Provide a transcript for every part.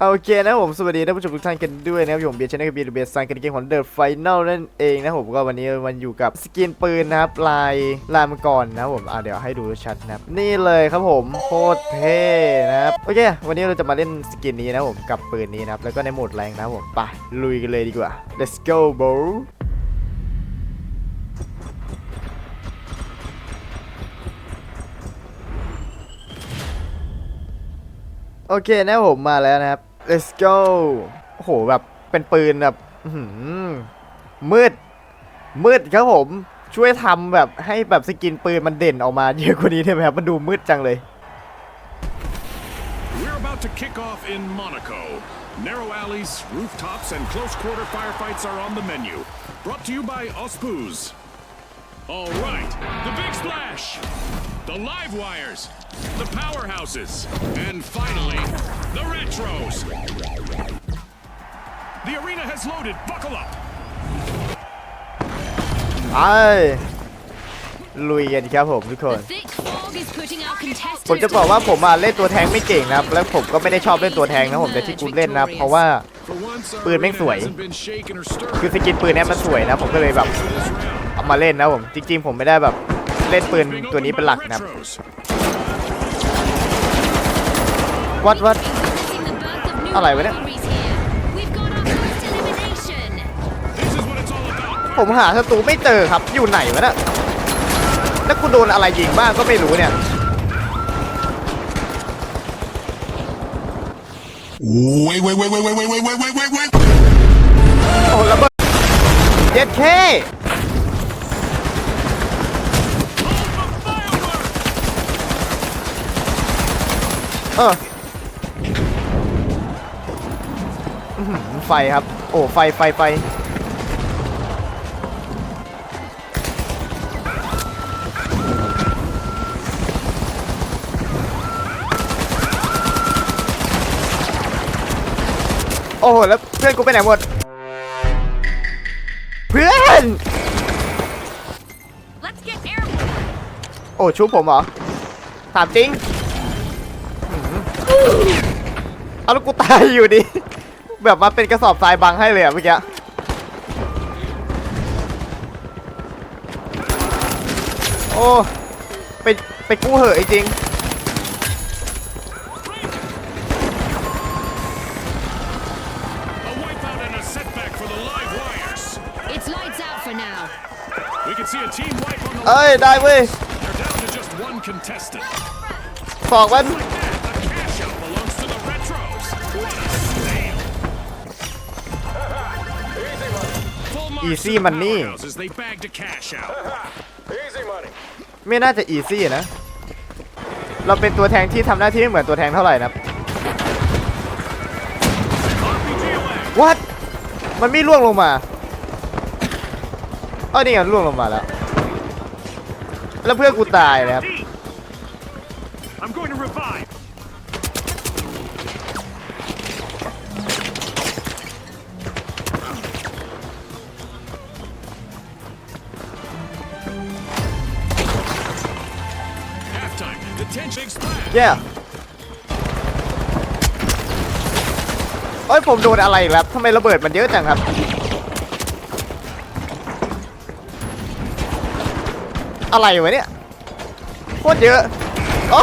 โอเคนะผมสวัสดีท่านผู้ชมทุกท่านกันด้วยนะครับผมเบียร์ชนะกับเบียร์เบียร์ซังกันเกมของเดอะไฟแนลนั่นเองนะผมก็วันนี้มันอยู่กับสกินปืนนะครับลายลายมังกรนะผมอะเดี๋ยวให้ดูชัดนะครับนี่เลยครับผมโคตรเท่นะครับโอเค วันนี้เราจะมาเล่นสกินนี้นะผมกับปืนนี้นะครับแล้วก็ในโหมดแรงนะผมไปลุยกันเลยดีกว่า let's go bro โอเคนะผมมาแล้วนะครับ let's go โอ้โหแบบเป็นปืนแบบมืด มืดครับผม ช่วยทำแบบให้แบบสกินปืนมันเด่นออกมาเยอะกว่านี้ได้ไหมครับ มันดูมืดจังเลย We're about to kick off in Monaco. Narrow alleys, rooftops, and close quarter firefights are on the menu. Brought to you by Ospuz. All right, the big splash, the live wires, the powerhouses, and finally, the retros. The arena has loaded. Buckle up. ไปลุยกันครับผมทุกคน The thick fog is putting our contestants ผมจะบอกว่าผมมาเล่นตัวแทงไม่เก่งนะครับ แล้วผมก็ไม่ได้ชอบเล่นตัวแทงนะผมแต่ที่กูเล่นนะเพราะว่า For once, our ปืนแม่ง arena สวย hasn't been shaken or stirred คือสกินปืนเนี้ยมันสวยนะผมก็เลยแบบ for this round. เอามาเล่นนะผม จริงๆ ผมไม่ได้แบบเล่นปืน Being ตัวนี้ opened เป็นหลัก by นะครับ retros. วัดวัด witnessing the birth of new อะไรวะเนี่ย rivalries here. We've got our first elimination. This is what it's all about. ผมหาศัตรูไม่เจอครับ อยู่ไหนวะเนี่ยแล้วกูโดนอะไรยิงบ้างก็ไม่รู้เนี่ย Wait, wait, wait, wait, wait, wait, wait, wait, wait, wait, wait. โอ้ระเบิดเย็ดเค เอออื้อหือไฟครับ โอ้ ไฟ ไฟ ไฟ โอ้โห แล้วเพื่อนกูไปไหนหมด เพื่อน Let's get airborne. โอ้ ชุบผมเหรอ ถามจริง เอาแล้วกูตายอยู่ดิ แบบมาเป็นกระสอบทรายบังให้เลยอะเมื่อกี้ โอ้ไปไปกู้เหอะไอ้จริง A wipeout and a setback for the live wires. It's lights out for now. We can see a team wipe on the เอ้ย ได้เว้ย They're down to just one contestant. สอกมัน Full marks Easy to the money. powerhouses. They bagged a cash out. ไม่น่าจะอีซี่นะ เราเป็นตัวแทงที่ทำหน้าที่ไม่เหมือนตัวแทงเท่าไหร่นะครับ RPG away. What มันไม่ล่วงลงมาเอ้านี่ไงล่วงลงมาแล้ว แล้วเพื่อนกูตายเลยครับ big splash. แย่เอ้ยผมโดนอะไรอีกแล้วทำไมระเบิดมันเยอะจังครับ อะไรวะเนี่ยโคตรเยอะอ๋อ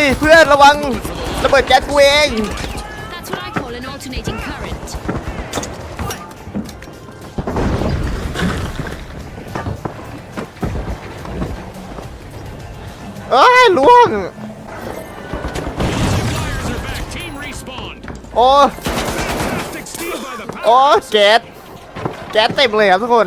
ยเพื่อนระวังระเบิดแก๊สกูเอง That's what I call an alternating current. เอ้ยล่วง Wires are back. Team respawn. โอ้ Fantastic steal by the โอ้ power. แก๊สแก๊สเต็มเลยครับทุกคน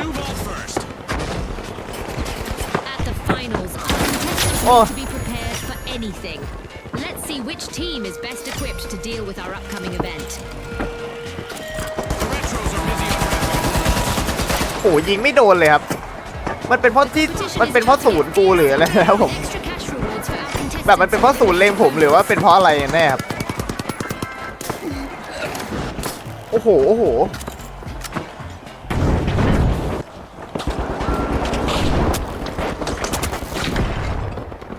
contestants Oh. need to be prepared for anything. Let's see which team is best equipped to deal with our upcoming event. The retros are busy on โอ้โหยิงไม่โดนเลยครับ มันเป็นเพราะที่ มันเป็นเพราะศูนย์กูหรืออะไรนะครับผม Extra cash rewards for our contestants. แบบมันเป็นเพราะศูนย์เลงผมหรือว่าเป็นเพราะอะไรแน่ครับ โอ้โห โอ้โห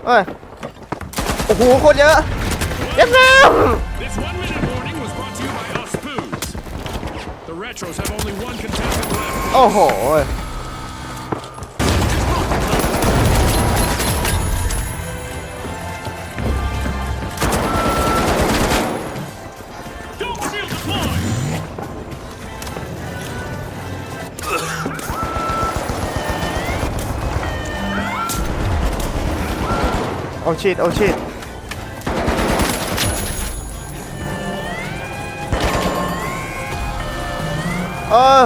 เอ้ย โอ้โหโคตรเยอะเยันแล้ว This one minute warning was brought to you by us Poos. The retros have only one contestant left. โอ้โห โอ้ชิดโอ้ชิดเออ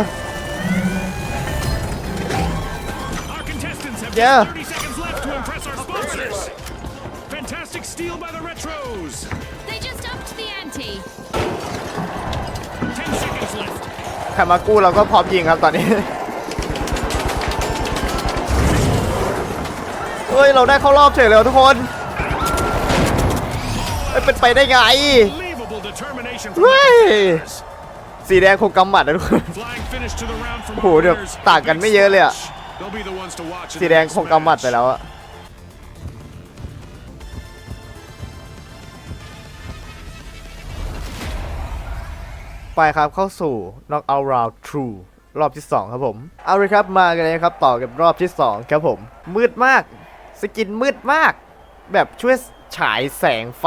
Our contestants have Yeah. just 30 seconds left to impress our sponsors. Fantastic steal by the retros. They just upped the ante. 10 seconds left. ใครมากู้เราก็พร้อมยิงครับตอนนี้ เฮ้ย เราได้เข้ารอบเฉยเลยว่ะทุกคน เอ้ยเป็นไปได้ไง Unbelievable determination from the Hey. contenders. สีแดงคงกำหมัดนะทุกคน Flying finish to the round from โอ้โห our เดี๋ยว winners. ต่างกันไม่เยอะเลยอะ They'll be the ones to watch in สี the แดง next คงกำหมัด match. ไปแล้วอะไปครับเข้าสู่ knock out round true รอบที่ 2 ครับผม เอาเลยครับมากันเลยครับ ต่อกับรอบที่ 2 ครับผม มืดมาก สกินมืดมาก แบบช่วยฉายแสงไฟ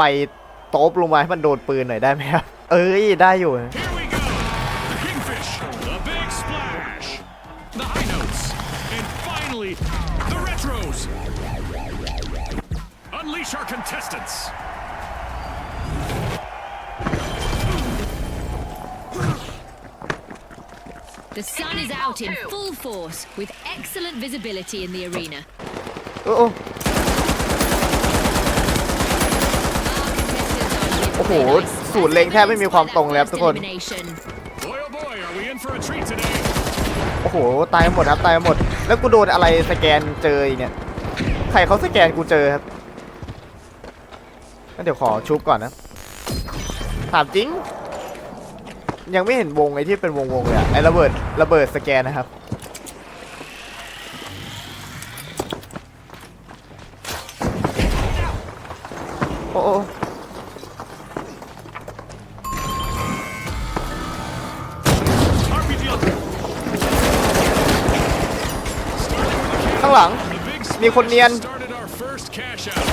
โต๊บลงมาให้มันโดนปืนหน่อยได้ไหมครับ เอ้ย ได้อยู่ Here we go. The Kingfish. The big splash. The high notes. And finally, the retros. Unleash our contestants. The sun is out in full force with excellent visibility in the arena. โอ้โอ้ Our contestants are โอ้โห living their สูตรเล็งแทบไม่มีความตรงเลยครับทุกคน elimination. Boy, oh boy, are we in for a treat today? โอ้โห ตายหมดครับ ตายหมด แล้วกูโดนอะไรสแกนเจออีกเนี่ย ใครเขาสแกนกูเจอครับงั้นเดี๋ยวขอชุบก่อนนะ ถามจริง ยังไม่เห็นวงไอ้ที่เป็นวงวงๆเลยอะไอ้ระเบิด ระเบิดสแกนนะครับ คนเนียน started our first cash out.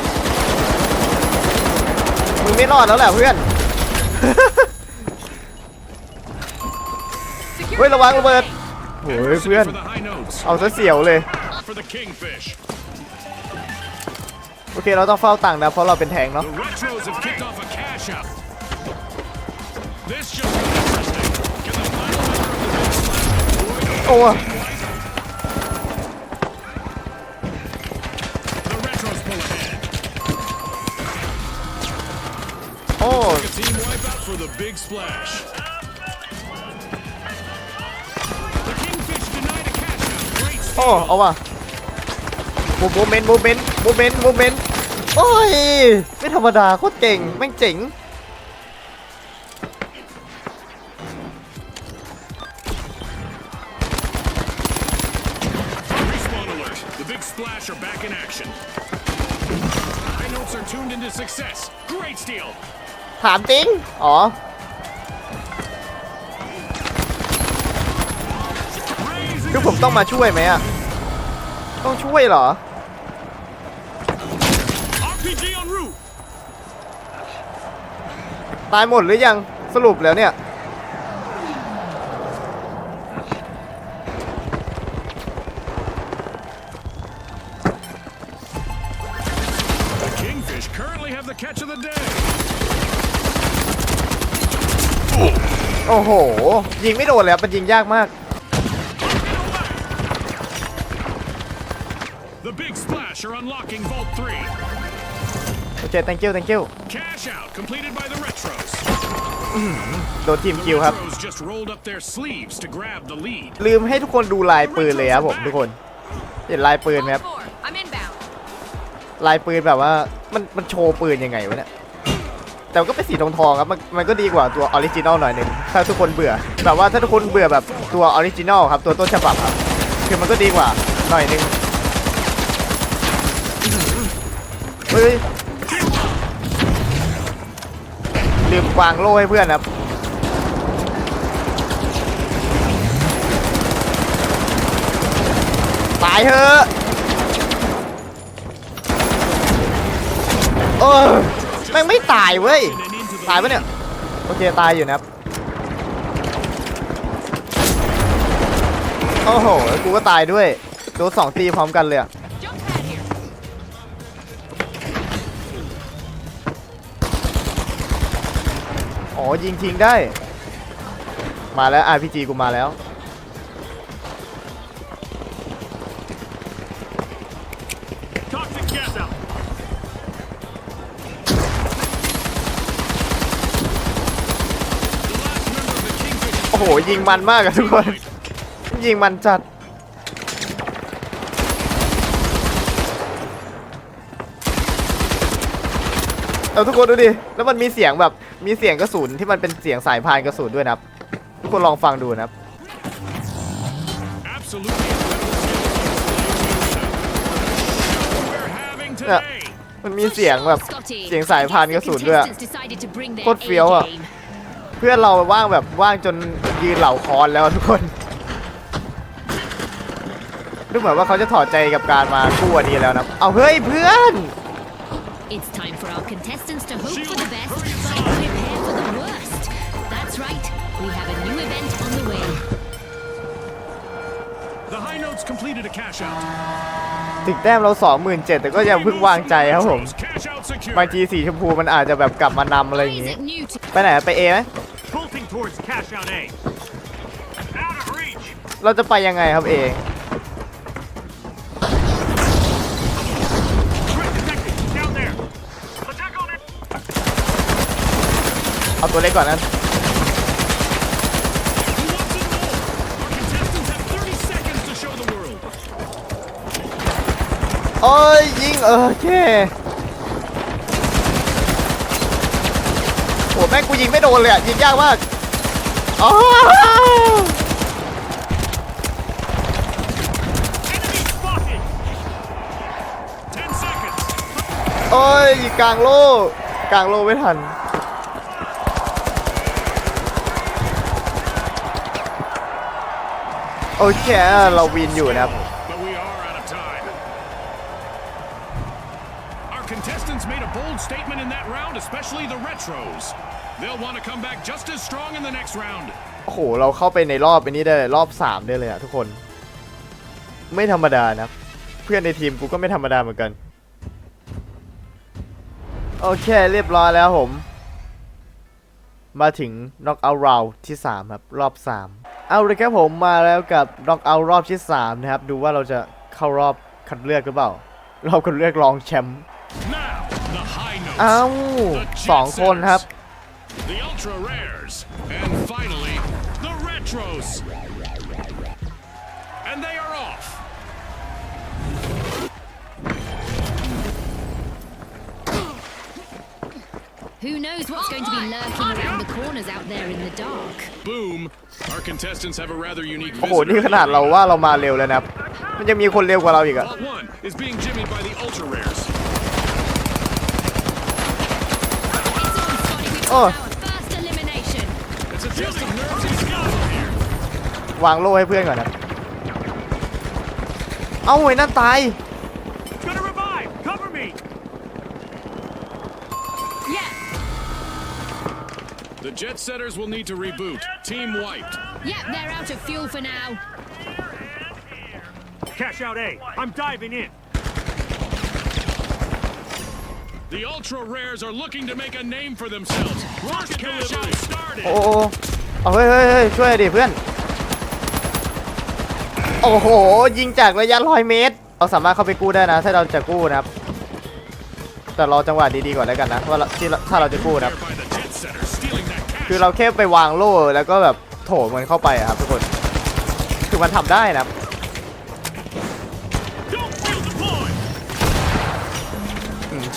มึงไม่รอดแล้วแหละเพื่อน เฮ้ยระวังระเบิดโอ้ย Adversity เพื่อน for the high notes. เอาซะเสียวเลย For the Kingfish. โอเคเราต้องเฝ้าตังค์นะเพราะเราเป็นแทงเนาะ The retros wipeout for the big splash. The Kingfish denied a cash out. Great โอ้ เอาว่ะโมโมเมนต์โมเมนต์โมเมนต์โมเมนต์โอ้ย ไม่ธรรมดาโคตรเก่ง แม่งเจ๋ง Respawn alert. The big splash are back in action. High notes are tuned into success. Great steal. ถามจริง อ๋อ คือผมต้องมาช่วยไหมอะต้องช่วยเหรอ ตายหมดหรือยังสรุปแล้วเนี่ย The Kingfish currently have the catch of the day. โอ้โห ยิงไม่โดนเลยครับมันยิงยากมาก The big splash are unlocking Vault 3. โอเค thank you thank you Cash out completed by the Retros. โดนทีม The คิวครับ Retros just rolled up their sleeves to grab the lead. ลืมให้ทุกคนดูลายปืนเลยครับผมทุกคน เห็นลายปืนไหมครับ Four. I'm inbound. ลายปืนแบบว่ามันมันโชว์ปืนยังไงวะเนี่ย แต่มันก็เป็นสีทองทองครับมันมันก็ดีกว่าตัวออริจินอลหน่อยหนึ่งถ้าทุกคนเบื่อ แบบว่าถ้าทุกคนเบื่อแบบตัวออริจินอลครับตัวต้นฉบับครับคือมันก็ดีกว่าหน่อยหนึ่งเฮ้ยลืมวางโล่ให้เพื่อนครับตายเถอะเออ แม่งไม่ตายเว้ย ตายปะเนี่ย โอเค ตายอยู่นะครับ โอ้โหกูก็ตายด้วย โดนสองตีพร้อมกันเลยอะอ๋อ ยิงทิ้งได้ มาแล้ว RPG กูมาแล้ว โอ้โหยิงมันมากอะทุกคน ยิงมันจัด เอาทุกคนดูดิ แล้วมันมีเสียงแบบมีเสียงกระสุนที่มันเป็นเสียงสายพานกระสุนด้วยนะครับ ทุกคนลองฟังดูนะครับ Absolutely incredible skills. We're having Yeah. today. มันมีเสียงแบบ Scotty. เสียงสายพานกระสุนด้วยอะ Contestants decided to bring their โคตรเฟี้ยวอะ A-game. เพื่อนเราว่างแบบว่างจนยืนเหล่าคอนแล้วอะทุกคนดูเหมือนว่าเขาจะถอดใจกับการมาคู่อันนี้แล้วนะ เอาเฮ้ยเพื่อน It's time for our contestants to hope Shield, for the best hurry and inside. prepare for the worst. That's right. We have a new event on the way. The high notes completed a cash out. ถึงแต้มเรา 27,000แต่ก็ยังเพิ่งวางใจครับผม Cash out secure. บางทีสีชมพูมันอาจจะแบบกลับมานำอะไรอย่าง Why is งี้ it new to ไปไหนอะไปเอไหม Bolting towards cash out A. Out of reach. เราจะไปยังไงครับเอ Threat detected. Down there. Attack on it. เอาตัวเล็กก่อนนะ Who wants it more? Our contestants have 30 seconds to show the world. โอ้ยยิงเออโอเคโหแม่งกูยิงไม่โดนเลยอะยิงยากมาก อ๋อ Enemy spotted. 10 seconds. โอ้ยกลางโลกกลางโลกไม่ทัน โอเค เราวินอยู่นะครับ especially the Retros. They'll want to come back just as strong in the next round. โอ้โห เราเข้าไปในรอบอันนี้ได้เลยรอบ 3 ได้เลยอะทุกคน ไม่ธรรมดานะครับเพื่อนในทีมกูก็ไม่ธรรมดาเหมือนกัน โอเคเรียบร้อยแล้วผม มาถึง knock out round ที่ 3 ครับ รอบ 3 เอาเลยครับผมมาแล้วกับ knock out รอบที่ 3 นะครับ ดูว่าเราจะเข้ารอบคัดเลือกหรือเปล่ารอบคัดเลือกรองแชมป์ Now, the high notes. เอ้า the jet สองคนครับ setters, The ultra rares. And finally, the Retros. And they are off. Who knows what's going to be lurking around the corners out there in the dark? Boom. Our contestants have a rather unique โอ้โห visitor นี่ขนาดเราว่าเรามาเร็วแล้วนะครับมันยังมีคนเร็วกว่าเราอีกอะ Vault 1 is being jimmied by the ultra rares. It's on, Scotty. We've Oh. got our first elimination. It's a test of nerves and skill here. วางโล่ให้เพื่อนก่อนนะเอ้าไอ้นั่นตาย It's gonna revive. Cover me. Yeah, The jet setters will need to reboot. Team wiped. yeah, they're out of fuel for now. Cash out A. I'm diving in. The ultra rares are looking to make a name for themselves. Rocket cash out started. โอ้โอ้เอาเฮ้ยเฮ้ยเฮ้ยช่วยดิเพื่อน โอ้โห ยิงจากระยะร้อยเมตร เราสามารถเข้าไปกู้ได้นะ ถ้าเราจะกู้นะครับ แต่รอจังหวะดีๆก่อนแล้วกันนะว่าเราที่เราถ้าเราจะกู้นะครับ There by the jet setter, stealing that cash. คือเราแค่ไปวางโล่แล้วก็แบบโถมมันเข้าไปอะครับทุกคน คือมันทำได้นะครับ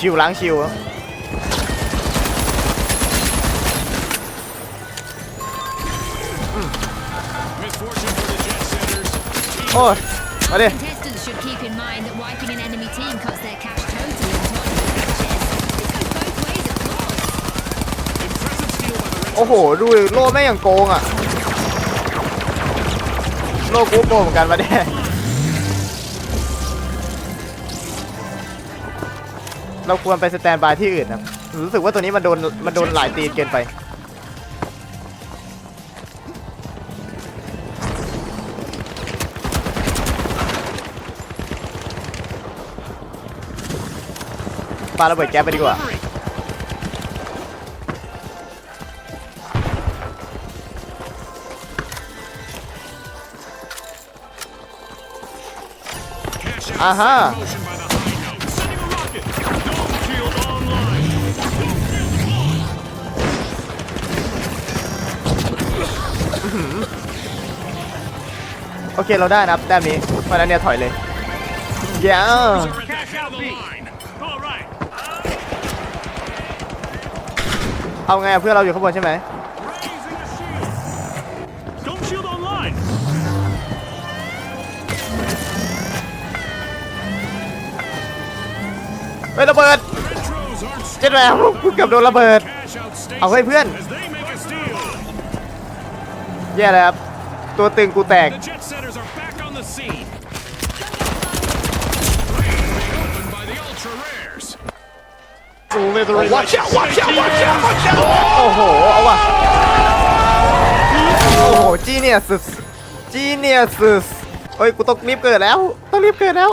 ชิวล้างชิว Misfortune for the jet setters. Team โอ้ยมาดิ Contestants should keep in mind that wiping an enemy team cuts their cash totally into matches. This goes both ways, of course. impressive steal by the red โอ้โห ดูดิโล่แม่งอย่างโกงอะ โล่กูโกงเหมือนกันมาแน่ เราควรไปสแตนบายที่อื่นนะรู้สึกว่าตัวนี้มันโดนมันโดนหลายตีนเกินไป ปาระเบิดแก๊สไปดีกว่า delivery. Cash out Aha. โอเคเราได้นะครับแต้มนี้เพราะนั้นเนี่ยถอยเลยเย้เอาไงเพื่อนเราอยู่ข้างบนใช่ไหมระเบิดเจ็ดแล้วกูเกือบโดนระเบิด เอาให้เพื่อน แย่แล้วครับ ตัวตึงกูแตก The jet setters are back on the scene. Opened by the ultra rares. Watch out, watch out, watch out, watch out! โอ้โห เอาว่ะ โอ้โหจีเนียสจีเนียสเฮ้ย กูต้องรีบเกิดแล้ว ต้องรีบเกิดแล้ว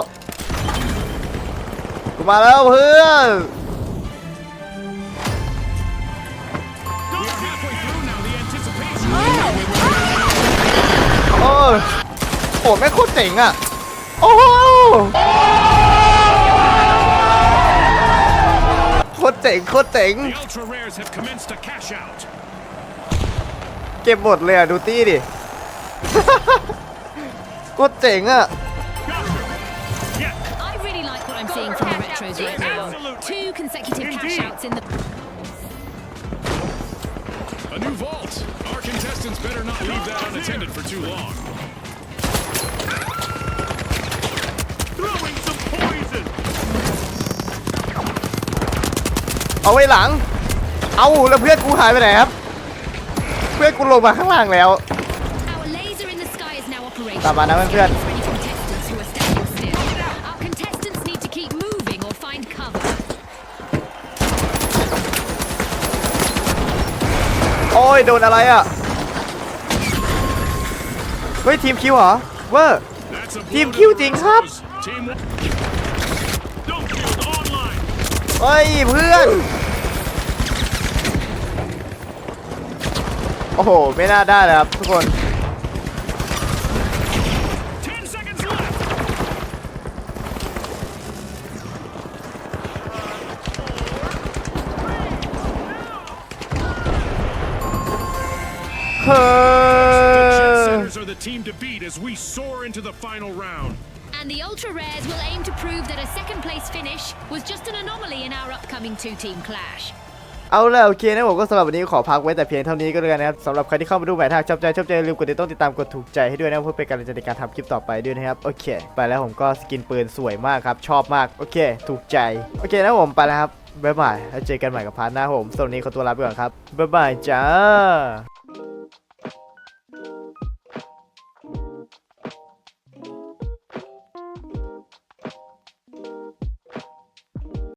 กูมาแล้วเพื่อน โอ้ยโอ้แม่งโคตรเจ๋งอะ โอ้โหโคตรเจ๋งโคตรเจ๋ง The ultra rares have commenced a cash out. เก็บหมดเลยอะ ดูตี้ดิ โคตรเจ๋งอะ I really like what I'm seeing from the retros right now. Two consecutive cash outs in the. contestants better not leave that unattended for too long. Throwing some poison. เอาไว้หลัง เอาแล้วเพื่อนกูหายไปไหนครับ เพื่อนกูลงมาข้างล่างแล้ว Our laser in the sky is now operational. ตามมานะเพื่อน For any contestants who are standing still. Our contestants need to keep moving or find cover. โอ้ย โดนอะไรอ่ะ เ ฮ้ยทีมคิวเหรอเวอร์ทีมคิวจริงครับเฮ้ยเพื่อนโอ้โหไม่น่าได้เลยครับทุกคน team to beat as we soar into the final round. And the Ultra Rares will aim to prove that a second place finish was just an anomaly in our upcoming two team clash. เอาละโอเคนะผมก็สำหรับวันนี้ขอพักไว้แต่เพียงเท่านี้ก็แล้วกันนะครับสำหรับใครที่เข้ามาดูใหม่ถ้าชอบใจชอบใจอย่าลืมกดติดต้องติดตามกดถูกใจให้ด้วยนะเพื่อเป็นกำลังใจในการทำคลิปต่อไปด้วยนะครับโอเค ไปแล้วผมก็สกินปืนสวยมากครับชอบมากโอเค ถูกใจโอเคนะผมไปแล้วครับบ๊ายบายแล้วเจอกันใหม่กับพาร์ทหน้าผมสำหรับวันนี้ขอตัวลาไปก่อนครับบ๊ายบายจ้า